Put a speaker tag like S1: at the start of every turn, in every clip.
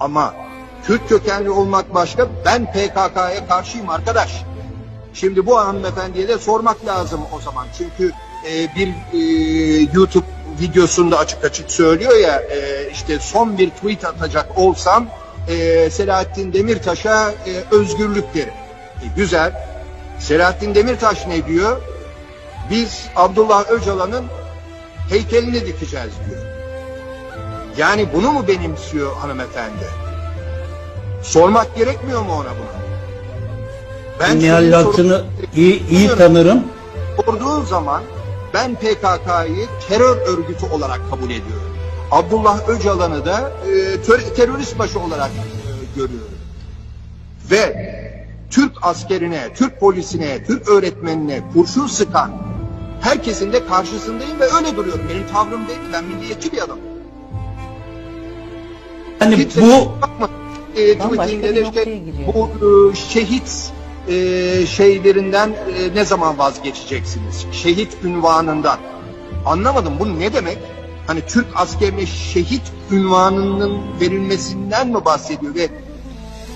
S1: Ama Kürt kökenli olmak başka, ben PKK'ya karşıyım arkadaş. Şimdi bu hanımefendiye de sormak lazım o zaman. Çünkü e, bir e, YouTube videosunda açık açık söylüyor ya e, işte son bir tweet atacak olsam e, Selahattin Demirtaş'a e, özgürlük derim. E, güzel. Selahattin Demirtaş ne diyor? Biz Abdullah Öcalan'ın heykelini dikeceğiz diyor. Yani bunu mu benimsiyor hanımefendi? Sormak gerekmiyor mu ona bunu? senin
S2: Nihal Yalçın'ı iyi, iyi tanırım.
S1: sorduğun zaman ben PKK'yı terör örgütü olarak kabul ediyorum. Abdullah Öcalan'ı da e, tör- terörist başı olarak e, görüyorum. Ve Türk askerine, Türk polisine, Türk öğretmenine kurşun sıkan herkesin de karşısındayım ve öyle duruyorum. Benim tavrım değil, ben milliyetçi bir adamım.
S2: Yani
S1: Kimse
S2: bu
S1: bakma. E,
S3: Bambaşka
S1: tweetinde
S3: bir
S1: de
S3: noktaya
S1: işte bu e, şehit e, şeylerinden e, ne zaman vazgeçeceksiniz? Şehit ünvanından. Anlamadım bu ne demek? Hani Türk askerine şehit ünvanının verilmesinden mi bahsediyor ve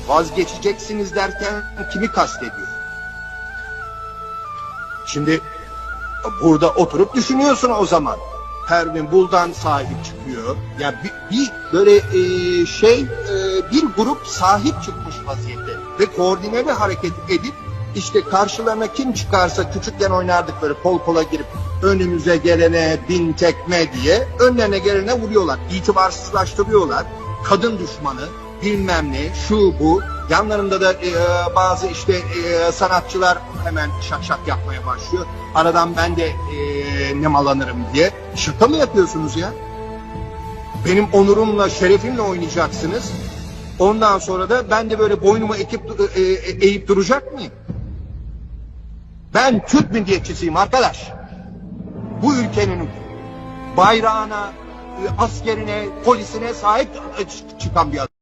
S1: vazgeçeceksiniz derken kimi kastediyor? Şimdi burada oturup düşünüyorsun o zaman. Pervin Buldan sahip çıkıyor. Ya bir, bir böyle e, şey e, bir grup sahip çıkmış vaziyette ve koordineli hareket edip işte karşılarına kim çıkarsa küçükken oynardıkları kol kola girip önümüze gelene bin tekme diye önlerine gelene vuruyorlar. İtibarsızlaştırıyorlar. Kadın düşmanı bilmem ne şu bu yanlarında da e, bazı işte e, sanatçılar hemen şak şak yapmaya başlıyor. Aradan ben de e, nemalanırım diye. Şaka mı yapıyorsunuz ya? Benim onurumla, şerefimle oynayacaksınız. Ondan sonra da ben de böyle boynumu ekip, e, e, eğip duracak mıyım? Ben Türk milliyetçisiyim arkadaş. Bu ülkenin bayrağına, e, askerine, polisine sahip çıkan bir adam.